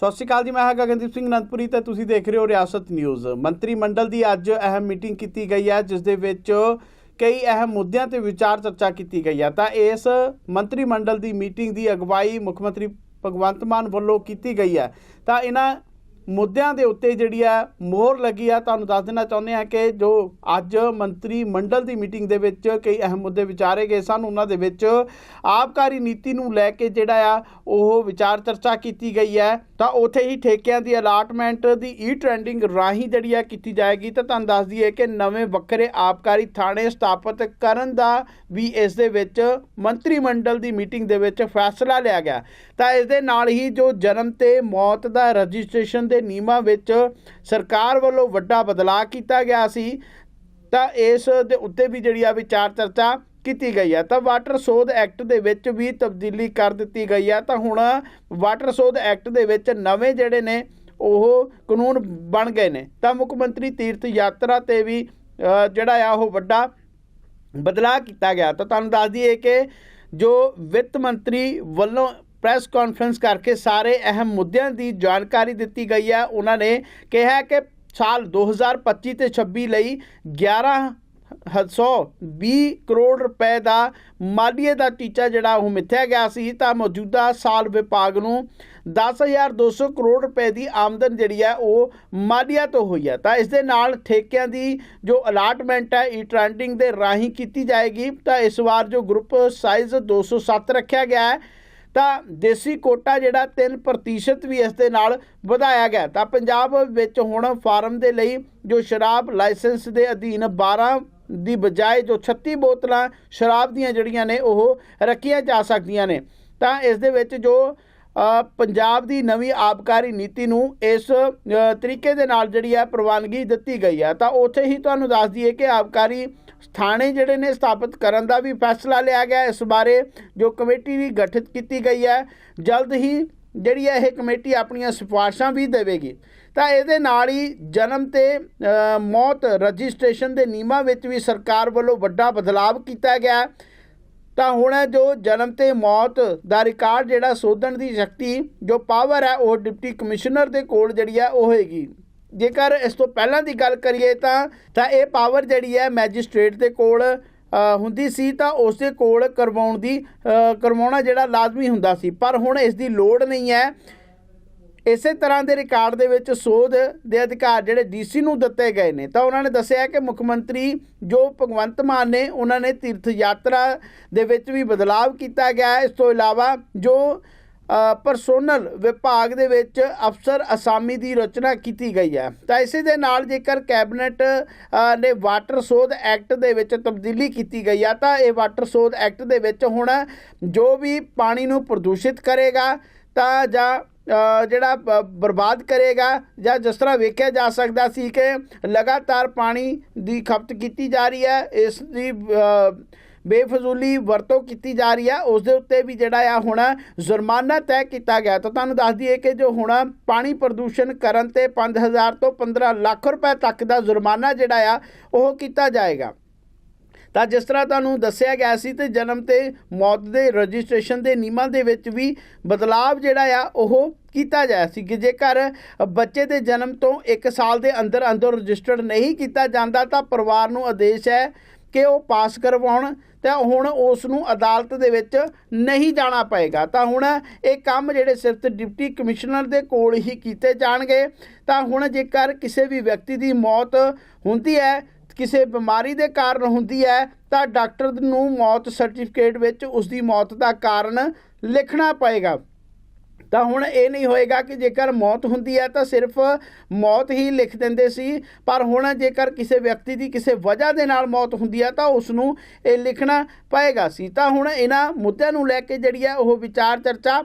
ਸਤਿ ਸ਼੍ਰੀ ਅਕਾਲ ਜੀ, ਮੈਂ ਹਾਂ ਗਗਨਦੀਪ ਸਿੰਘ ਅਨੰਦਪੁਰੀ ਤੇ ਤੁਸੀਂ ਦੇਖ ਰਹੇ ਹੋ ਰਿਆਸਤ ਨਿਊਜ਼। ਮੰਤਰੀ ਮੰਡਲ ਦੀ ਅੱਜ ਅਹਿਮ ਮੀਟਿੰਗ ਕੀਤੀ ਗਈ ਹੈ, ਜਿਸ ਦੇ ਵਿੱਚ ਕਈ ਅਹਿਮ ਮੁੱਦਿਆਂ ਤੇ ਵਿਚਾਰ ਚਰਚਾ ਕੀਤੀ ਗਈ ਹੈ। ਤਾਂ ਇਸ ਮੰਤਰੀ ਮੰਡਲ ਦੀ ਮੀਟਿੰਗ ਦੀ ਅਗਵਾਈ ਮੁੱਖ ਮੰਤਰੀ ਭਗਵੰਤ ਮਾਨ ਵੱਲੋਂ ਕੀਤੀ ਗਈ ਹੈ। ਤਾਂ ਇਹਨਾਂ ਮੁੱਦਿਆਂ ਦੇ ਉੱਤੇ ਜਿਹੜੀ ਆ ਮੋਹਰ ਲੱਗੀ ਆ, ਤੁਹਾਨੂੰ ਦੱਸ ਦੇਣਾ ਚਾਹੁੰਦੇ ਆ ਕਿ ਜੋ ਅੱਜ ਮੰਤਰੀ ਮੰਡਲ ਦੀ ਮੀਟਿੰਗ ਦੇ ਵਿੱਚ ਕਈ ਅਹਿਮ ਮੁੱਦੇ ਵਿਚਾਰੇ ਗਏ ਸਨ, ਉਹਨਾਂ ਦੇ ਵਿੱਚ ਆਬਕਾਰੀ ਨੀਤੀ ਨੂੰ ਲੈ ਕੇ ਜਿਹੜਾ ਆ ਉਹ ਵਿਚਾਰ ਚਰਚਾ ਕੀਤੀ ਗਈ ਹੈ। ਤਾਂ ਉਥੇ ਹੀ ਠੇਕਿਆਂ ਦੀ ਅਲਾਟਮੈਂਟ ਦੀ ਈ ਟ੍ਰੈਂਡਿੰਗ ਰਾਹੀਂ ਜਿਹੜੀ ਆ ਕੀਤੀ ਜਾਏਗੀ। ਤਾਂ ਤੁਹਾਨੂੰ ਦੱਸ ਦਈਏ ਕਿ ਨਵੇਂ ਵੱਖਰੇ ਆਬਕਾਰੀ ਥਾਣੇ ਸਥਾਪਿਤ ਕਰਨ ਦਾ ਵੀ ਇਸ ਦੇ ਵਿੱਚ ਮੰਤਰੀ ਮੰਡਲ ਦੀ ਮੀਟਿੰਗ ਦੇ ਵਿੱਚ ਫੈਸਲਾ ਲਿਆ ਗਿਆ। ਤਾਂ ਇਸ ਦੇ ਨਾਲ ਹੀ ਜੋ ਜਨਮ ਤੇ ਮੌਤ ਦਾ ਰਜਿਸਟ੍ਰੇਸ਼ਨ ਦੇ ਨਿਯਮਾਂ ਵਿੱਚ ਸਰਕਾਰ ਵੱਲੋਂ ਵੱਡਾ ਬਦਲਾਅ ਕੀਤਾ ਗਿਆ ਸੀ, ਤਾਂ ਇਸ ਦੇ ਉੱਤੇ ਵੀ ਜਿਹੜੀ ਆ ਵਿਚਾਰ ਚਰਚਾ ਕੀਤੀ ਗਈ ਹੈ ਤਾਂ ਵਾਟਰ ਸੋਧ ਐਕਟ ਦੇ ਵਿੱਚ ਵੀ ਤਬਦੀਲੀ ਕਰ ਦਿੱਤੀ ਗਈ ਹੈ ਤਾਂ ਹੁਣ ਵਾਟਰ ਸੋਧ ਐਕਟ ਦੇ ਵਿੱਚ ਨਵੇਂ ਜਿਹੜੇ ਨੇ, ਉਹ ਕਾਨੂੰਨ ਬਣ ਗਏ ਨੇ। ਤਾਂ ਮੁੱਖ ਮੰਤਰੀ ਤੀਰਥ ਯਾਤਰਾ ਤੇ ਵੀ ਜਿਹੜਾ ਆ, ਉਹ ਵੱਡਾ ਬਦਲਾਅ ਕੀਤਾ ਗਿਆ। ਤਾਂ ਤੁਹਾਨੂੰ ਦੱਸ ਦਈਏ ਕਿ ਜੋ ਵਿੱਤ ਮੰਤਰੀ ਵੱਲੋਂ ਪ੍ਰੈਸ ਕਾਨਫਰੰਸ ਕਰਕੇ ਸਾਰੇ ਅਹਿਮ ਮੁੱਦਿਆਂ ਦੀ ਜਾਣਕਾਰੀ ਦਿੱਤੀ ਗਈ ਹੈ। ਉਹਨਾਂ ਨੇ ਕਿਹਾ ਕਿ ਸਾਲ 2025 ਤੇ 26 ਲਈ 11 120 ਕਰੋੜ ਰੁਪਏ ਦਾ ਮਾਲੀਏ ਦਾ ਟੀਚਾ ਜਿਹੜਾ ਉਹ ਮਿੱਥਿਆ ਗਿਆ ਸੀ, ਤਾਂ ਮੌਜੂਦਾ ਸਾਲ ਵਿਭਾਗ ਨੂੰ 10200 ਕਰੋੜ ਰੁਪਏ ਦੀ ਆਮਦਨ ਜਿਹੜੀ ਹੈ ਉਹ ਮਾਲੀਆ ਤੋਂ ਹੋਈ ਹੈ। ਤਾਂ ਇਸ ਦੇ ਨਾਲ ਠੇਕਿਆਂ ਦੀ ਜੋ ਅਲਾਟਮੈਂਟ ਹੈ ਈ ਟ੍ਰੈਂਡਿੰਗ ਦੇ ਰਾਹੀਂ ਕੀਤੀ ਜਾਏਗੀ। ਤਾਂ ਇਸ ਵਾਰ ਜੋ ਗਰੁੱਪ ਸਾਈਜ਼ 207 ਰੱਖਿਆ ਗਿਆ ਹੈ ਤਾਂ ਦੇਸੀ ਕੋਟਾ ਜਿਹੜਾ 3% ਵੀ ਇਸ ਦੇ ਨਾਲ ਵਧਾਇਆ ਗਿਆ। ਤਾਂ ਪੰਜਾਬ ਵਿੱਚ ਹੁਣ ਫਾਰਮ ਦੇ ਲਈ ਜੋ ਸ਼ਰਾਬ ਲਾਇਸੈਂਸ ਦੇ ਅਧੀਨ 12 ਦੀ ਬਜਾਏ ਜੋ 36 ਬੋਤਲਾਂ ਸ਼ਰਾਬ ਦੀਆਂ ਜਿਹੜੀਆਂ ਨੇ, ਉਹ ਰੱਖੀਆਂ ਜਾ ਸਕਦੀਆਂ ਨੇ। ਤਾਂ ਇਸ ਦੇ ਵਿੱਚ ਜੋ ਪੰਜਾਬ ਦੀ ਨਵੀਂ ਆਬਕਾਰੀ ਨੀਤੀ ਨੂੰ ਇਸ ਤਰੀਕੇ ਦੇ ਨਾਲ ਜਿਹੜੀ ਹੈ ਪ੍ਰਵਾਨਗੀ ਦਿੱਤੀ ਗਈ ਹੈ ਤਾਂ ਉੱਥੇ ਹੀ ਤੁਹਾਨੂੰ ਦੱਸ ਦਈਏ ਕਿ ਆਬਕਾਰੀ ਥਾਣੇ ਜਿਹੜੇ ਨੇ ਸਥਾਪਿਤ ਕਰਨ ਦਾ ਵੀ ਫੈਸਲਾ ਲਿਆ ਗਿਆ ਇਸ ਬਾਰੇ, ਜੋ ਕਮੇਟੀ ਵੀ ਗਠਿਤ ਕੀਤੀ ਗਈ ਹੈ। ਜਲਦ ਹੀ ਜਿਹੜੀ ਹੈ ਇਹ ਕਮੇਟੀ ਆਪਣੀਆਂ ਸਿਫਾਰਸ਼ਾਂ ਵੀ ਦੇਵੇਗੀ। ਤਾਂ ਇਹਦੇ ਨਾਲ ਹੀ ਜਨਮ ਤੇ ਮੌਤ ਰਜਿਸਟ੍ਰੇਸ਼ਨ ਦੇ ਨਿਯਮਾਂ ਵਿੱਚ ਵੀ ਸਰਕਾਰ ਵੱਲੋਂ ਵੱਡਾ ਬਦਲਾਅ ਕੀਤਾ ਗਿਆ। ਤਾਂ ਹੁਣ ਜੋ ਜਨਮ ਤੇ ਮੌਤ ਦਾ ਰਿਕਾਰਡ ਜਿਹੜਾ ਸੋਧਣ ਦੀ ਸ਼ਕਤੀ, ਜੋ ਪਾਵਰ ਹੈ ਉਹ ਡਿਪਟੀ ਕਮਿਸ਼ਨਰ ਦੇ ਕੋਲ ਜਿਹੜੀ ਹੈ ਉਹ ਹੋਏਗੀ ਜੇਕਰ ਇਸ ਤੋਂ ਪਹਿਲਾਂ ਦੀ ਗੱਲ ਕਰੀਏ ਤਾਂ ਤਾਂ ਇਹ ਪਾਵਰ ਜਿਹੜੀ ਹੈ ਮੈਜਿਸਟ੍ਰੇਟ ਦੇ ਕੋਲ ਹੁੰਦੀ ਸੀ ਤਾਂ ਉਸ ਦੇ ਕੋਲ ਕਰਵਾਉਣ ਦੀ ਕਰਵਾਉਣਾ ਜਿਹੜਾ ਲਾਜ਼ਮੀ ਹੁੰਦਾ ਸੀ। ਪਰ ਹੁਣ ਇਸ ਦੀ ਲੋੜ ਨਹੀਂ ਹੈ। ਇਸੇ ਤਰ੍ਹਾਂ ਦੇ ਰਿਕਾਰਡ ਦੇ ਵਿੱਚ ਸੋਧ ਦੇ ਅਧਿਕਾਰ ਜਿਹੜੇ ਡੀਸੀ ਨੂੰ ਦਿੱਤੇ ਗਏ ਨੇ, ਤਾਂ ਉਹਨਾਂ ਨੇ ਦੱਸਿਆ ਕਿ ਮੁੱਖ ਮੰਤਰੀ ਜੋ ਭਗਵੰਤ ਮਾਨ ਨੇ, ਉਹਨਾਂ ਨੇ ਤੀਰਥ ਯਾਤਰਾ ਦੇ ਵਿੱਚ ਵੀ ਬਦਲਾਅ ਕੀਤਾ ਗਿਆ। ਇਸ ਤੋਂ ਇਲਾਵਾ ਜੋ ਪਰਸੋਨਲ ਵਿਭਾਗ ਦੇ ਵਿੱਚ ਅਫਸਰ ਅਸਾਮੀ ਦੀ ਰਚਨਾ ਕੀਤੀ ਗਈ ਹੈ। ਤਾਂ ਇਸੇ ਦੇ ਨਾਲ ਜੇਕਰ ਕੈਬਨਿਟ ਨੇ ਵਾਟਰ ਸੋਧ ਐਕਟ ਦੇ ਵਿੱਚ ਤਬਦੀਲੀ ਕੀਤੀ ਗਈ ਆ, ਤਾਂ ਇਹ ਵਾਟਰ ਸੋਧ ਐਕਟ ਦੇ ਵਿੱਚ ਹੁਣ ਜੋ ਵੀ ਪਾਣੀ ਨੂੰ ਪ੍ਰਦੂਸ਼ਿਤ ਕਰੇਗਾ, ਤਾਂ ਜਾਂ ਜਿਹੜਾ ਬਰਬਾਦ ਕਰੇਗਾ, ਜਾਂ ਜਿਸ ਤਰ੍ਹਾਂ ਵੇਖਿਆ ਜਾ ਸਕਦਾ ਸੀ ਕਿ ਲਗਾਤਾਰ ਪਾਣੀ ਦੀ ਖਪਤ ਕੀਤੀ ਜਾ ਰਹੀ ਹੈ, ਇਸ ਦੀ ਬੇਫਜ਼ੂਲੀ ਵਰਤੋਂ ਕੀਤੀ ਜਾ ਰਹੀ ਹੈ ਉਸ ਦੇ ਉੱਤੇ ਵੀ ਜਿਹੜਾ ਆ ਹੁਣ ਜੁਰਮਾਨਾ ਤੈਅ ਕੀਤਾ ਗਿਆ। ਤਾਂ ਤੁਹਾਨੂੰ ਦੱਸ ਦਈਏ ਕਿ ਜੋ ਹੁਣ ਪਾਣੀ ਪ੍ਰਦੂਸ਼ਣ ਕਰਨ ਤੇ 5000 ਤੋਂ 15 ਲੱਖ ਰੁਪਏ ਤੱਕ ਦਾ ਜੁਰਮਾਨਾ ਜਿਹੜਾ ਆ, ਉਹ ਕੀਤਾ ਜਾਏਗਾ। ਤਾਂ ਜਿਸ ਤਰ੍ਹਾਂ ਤੁਹਾਨੂੰ ਦੱਸਿਆ ਗਿਆ ਸੀ ਤੇ ਜਨਮ ਤੇ ਮੌਤ ਦੇ ਰਜਿਸਟ੍ਰੇਸ਼ਨ ਦੇ ਨਿਯਮਾਂ ਦੇ ਵਿੱਚ ਵੀ ਬਦਲਾਅ ਜਿਹੜਾ ਆ, ਉਹ ਕੀਤਾ ਜਾਇਆ ਸੀ ਕਿ ਜੇਕਰ ਬੱਚੇ ਦੇ ਜਨਮ ਤੋਂ 1 ਸਾਲ ਦੇ ਅੰਦਰ ਅੰਦਰ ਰਜਿਸਟਰਡ ਨਹੀਂ ਕੀਤਾ ਜਾਂਦਾ, ਤਾਂ ਪਰਿਵਾਰ ਨੂੰ ਆਦੇਸ਼ ਹੈ ਕਿ ਉਹ ਪਾਸ ਕਰਵਾਉਣ, ਤਾਂ ਹੁਣ ਉਸ ਨੂੰ ਅਦਾਲਤ ਦੇ ਵਿੱਚ ਨਹੀਂ ਜਾਣਾ ਪਏਗਾ। ਤਾਂ ਹੁਣ ਇਹ ਕੰਮ ਜਿਹੜੇ ਸਿਰਫ ਡਿਪਟੀ ਕਮਿਸ਼ਨਰ ਦੇ ਕੋਲ ਹੀ ਕੀਤੇ ਜਾਣਗੇ। ਤਾਂ ਹੁਣ ਜੇਕਰ ਕਿਸੇ ਵੀ ਵਿਅਕਤੀ ਦੀ ਮੌਤ ਹੁੰਦੀ ਹੈ, ਕਿਸੇ ਬਿਮਾਰੀ ਦੇ ਕਾਰਨ ਹੁੰਦੀ ਹੈ, ਤਾਂ ਡਾਕਟਰ ਨੂੰ ਮੌਤ ਸਰਟੀਫਿਕੇਟ ਵਿੱਚ ਉਸ ਦੀ ਮੌਤ ਦਾ ਕਾਰਨ ਲਿਖਣਾ ਪਏਗਾ। ਤਾਂ ਹੁਣ ਇਹ ਨਹੀਂ ਹੋਏਗਾ ਕਿ ਜੇਕਰ ਮੌਤ ਹੁੰਦੀ ਹੈ ਤਾਂ ਸਿਰਫ ਮੌਤ ਹੀ ਲਿਖ ਦਿੰਦੇ ਸੀ, ਪਰ ਹੁਣ ਜੇਕਰ ਕਿਸੇ ਵਿਅਕਤੀ ਦੀ ਕਿਸੇ ਵਜ੍ਹਾ ਦੇ ਨਾਲ ਮੌਤ ਹੁੰਦੀ ਹੈ ਤਾਂ ਉਸ ਨੂੰ ਇਹ ਲਿਖਣਾ ਪਏਗਾ ਸੀ। ਤਾਂ ਹੁਣ ਇਹਨਾਂ ਮੁੱਦਿਆਂ ਨੂੰ ਲੈ ਕੇ ਜਿਹੜੀ ਹੈ ਉਹ ਵਿਚਾਰ ਚਰਚਾ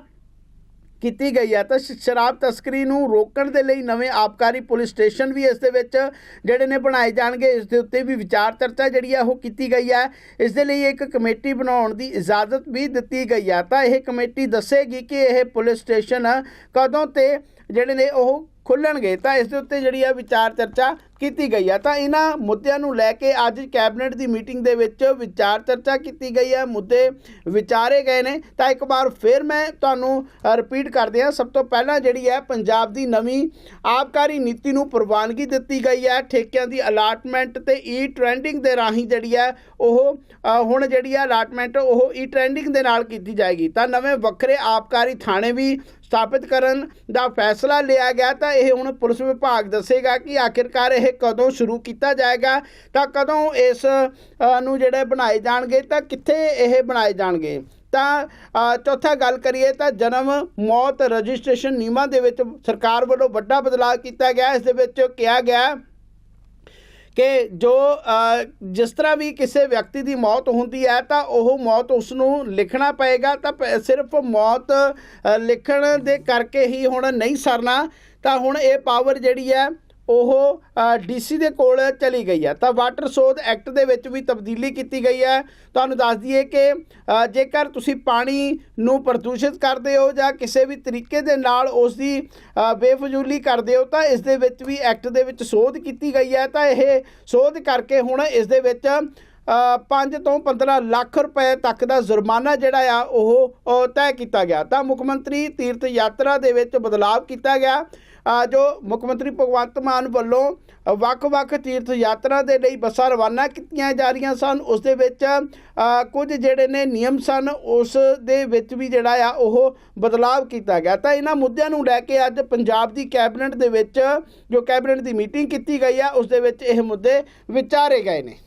ਕੀਤੀ ਗਈ ਹੈ। ਤਾਂ ਸ਼ਰਾਬ ਤਸਕਰੀ ਨੂੰ ਰੋਕਣ ਦੇ ਲਈ ਨਵੇਂ ਆਬਕਾਰੀ ਪੁਲਿਸ ਸਟੇਸ਼ਨ ਵੀ ਇਸ ਦੇ ਵਿੱਚ ਜਿਹੜੇ ਨੇ ਬਣਾਏ ਜਾਣਗੇ। ਇਸ ਦੇ ਉੱਤੇ ਵੀ ਵਿਚਾਰ ਚਰਚਾ ਜਿਹੜੀ ਹੈ ਉਹ ਕੀਤੀ ਗਈ ਹੈ। ਇਸ ਦੇ ਲਈ ਇੱਕ ਕਮੇਟੀ ਬਣਾਉਣ ਦੀ ਇਜਾਜ਼ਤ ਵੀ ਦਿੱਤੀ ਗਈ ਹੈ। ਤਾਂ ਇਹ ਕਮੇਟੀ ਦੱਸੇਗੀ ਕਿ ਇਹ ਪੁਲਿਸ ਸਟੇਸ਼ਨ ਕਦੋਂ ਤੇ ਜਿਹੜੇ ਨੇ ਉਹ ਖੁੱਲਣਗੇ, ਤਾਂ ਇਸ ਦੇ ਉੱਤੇ ਜਿਹੜੀ ਹੈ ਵਿਚਾਰ ਚਰਚਾ ਕੀਤੀ ਗਈ ਹੈ ਤਾਂ ਇਹਨਾਂ ਮੁੱਦਿਆਂ ਨੂੰ ਲੈ ਕੇ ਅੱਜ ਕੈਬਨਿਟ ਦੀ ਮੀਟਿੰਗ ਦੇ ਵਿੱਚ ਵਿਚਾਰ ਚਰਚਾ ਕੀਤੀ ਗਈ ਹੈ ਮੁੱਦੇ ਵਿਚਾਰੇ ਗਏ ਨੇ। ਤਾਂ ਇੱਕ ਵਾਰ ਫਿਰ ਮੈਂ ਤੁਹਾਨੂੰ ਰਿਪੀਟ ਕਰਦੇ ਹਾਂ। ਸਭ ਤੋਂ ਪਹਿਲਾਂ ਜਿਹੜੀ ਹੈ ਪੰਜਾਬ ਦੀ ਨਵੀਂ ਆਬਕਾਰੀ ਨੀਤੀ ਨੂੰ ਪ੍ਰਵਾਨਗੀ ਦਿੱਤੀ ਗਈ ਹੈ ਠੇਕਿਆਂ ਦੀ ਅਲਾਟਮੈਂਟ ਤੇ ਈ ਟ੍ਰੈਂਡਿੰਗ ਦੇ ਰਾਹੀਂ ਜਿਹੜੀ ਹੈ ਉਹ ਹੁਣ ਜਿਹੜੀ ਹੈ ਅਲਾਟਮੈਂਟ ਉਹ ਈ ਟ੍ਰੈਂਡਿੰਗ ਦੇ ਨਾਲ ਕੀਤੀ ਜਾਏਗੀ। ਤਾਂ ਨਵੇਂ ਵੱਖਰੇ ਆਬਕਾਰੀ ਥਾਣੇ ਵੀ ਸਥਾਪਿਤ ਕਰਨ ਦਾ ਫੈਸਲਾ ਲਿਆ ਗਿਆ ਤਾਂ ਇਹ ਹੁਣ ਪੁਲਿਸ ਵਿਭਾਗ ਦੱਸੇਗਾ ਕਿ ਆਖਿਰਕਾਰ ਇਹ ਕਦੋਂ ਸ਼ੁਰੂ ਕੀਤਾ ਜਾਏਗਾ, ਤਾਂ ਕਦੋਂ ਇਸ ਨੂੰ ਜਿਹੜੇ ਬਣਾਏ ਜਾਣਗੇ, ਤਾਂ ਕਿੱਥੇ ਇਹ ਬਣਾਏ ਜਾਣਗੇ? ਤਾਂ ਚੌਥਾ ਗੱਲ ਕਰੀਏ ਤਾਂ ਜਨਮ ਮੌਤ ਰਜਿਸਟ੍ਰੇਸ਼ਨ ਨਿਯਮਾਂ ਦੇ ਵਿੱਚ ਸਰਕਾਰ ਵੱਲੋਂ ਵੱਡਾ ਬਦਲਾਅ ਕੀਤਾ ਗਿਆ, ਇਸ ਦੇ ਵਿੱਚ ਕਿਹਾ ਗਿਆ ਕਿ ਜੋ ਜਿਸ ਤਰ੍ਹਾਂ ਵੀ ਕਿਸੇ ਵਿਅਕਤੀ ਦੀ ਮੌਤ ਹੁੰਦੀ ਹੈ, ਤਾਂ ਉਹ ਮੌਤ ਉਸ ਨੂੰ ਲਿਖਣਾ ਪਏਗਾ। ਤਾਂ ਪ- ਸਿਰਫ ਮੌਤ ਲਿਖਣ ਦੇ ਕਰਕੇ ਹੀ ਹੁਣ ਨਹੀਂ ਸਰਨਾ। ਤਾਂ ਹੁਣ ਇਹ ਪਾਵਰ ਜਿਹੜੀ ਹੈ ਉਹ ਡੀਸੀ ਦੇ ਕੋਲ ਚਲੀ ਗਈ ਹੈ ਤਾਂ ਵਾਟਰ ਸੋਧ ਐਕਟ ਦੇ ਵਿੱਚ ਵੀ ਤਬਦੀਲੀ ਕੀਤੀ ਗਈ ਹੈ ਤੁਹਾਨੂੰ ਦੱਸ ਦਈਏ ਕਿ ਜੇਕਰ ਤੁਸੀਂ ਪਾਣੀ ਨੂੰ ਪ੍ਰਦੂਸ਼ਿਤ ਕਰਦੇ ਹੋ ਜਾਂ ਕਿਸੇ ਵੀ ਤਰੀਕੇ ਦੇ ਨਾਲ ਉਸ ਦੀ ਬੇਫਜ਼ੂਲੀ ਕਰਦੇ ਹੋ, ਤਾਂ ਇਸ ਦੇ ਵਿੱਚ ਵੀ ਐਕਟ ਦੇ ਵਿੱਚ ਸੋਧ ਕੀਤੀ ਗਈ ਹੈ ਤਾਂ ਇਹ ਸੋਧ ਕਰਕੇ ਹੁਣ ਇਸ ਦੇ ਵਿੱਚ 5 ਤੋਂ 15 ਲੱਖ ਰੁਪਏ ਤੱਕ ਦਾ ਜੁਰਮਾਨਾ ਜਿਹੜਾ ਆ, ਉਹ ਤੈਅ ਕੀਤਾ ਗਿਆ। ਤਾਂ ਮੁੱਖ ਮੰਤਰੀ ਤੀਰਥ ਯਾਤਰਾ ਦੇ ਵਿੱਚ ਬਦਲਾਅ ਕੀਤਾ ਗਿਆ। ਜੋ ਮੁੱਖ ਮੰਤਰੀ ਭਗਵੰਤ ਮਾਨ ਵੱਲੋਂ ਵੱਖ-ਵੱਖ ਤੀਰਥ ਯਾਤਰਾ ਦੇ ਲਈ ਬੱਸਾਂ ਰਵਾਨਾ ਕੀਤੀਆਂ ਜਾ ਰਹੀਆਂ ਸਨ, ਉਸ ਦੇ ਵਿੱਚ ਕੁਝ ਜਿਹੜੇ ਨੇ ਨਿਯਮ ਸਨ, ਉਸ ਦੇ ਵਿੱਚ ਵੀ ਜਿਹੜਾ ਆ ਉਹ ਬਦਲਾਅ ਕੀਤਾ ਗਿਆ। ਤਾਂ ਇਹਨਾਂ ਮੁੱਦਿਆਂ ਨੂੰ ਲੈ ਕੇ ਅੱਜ ਪੰਜਾਬ ਦੀ ਕੈਬਨਿਟ ਦੇ ਵਿੱਚ ਜੋ ਕੈਬਨਿਟ ਦੀ ਮੀਟਿੰਗ ਕੀਤੀ ਗਈ ਆ, ਉਸ ਦੇ ਵਿੱਚ ਇਹ ਮੁੱਦੇ ਵਿਚਾਰੇ ਗਏ ਨੇ।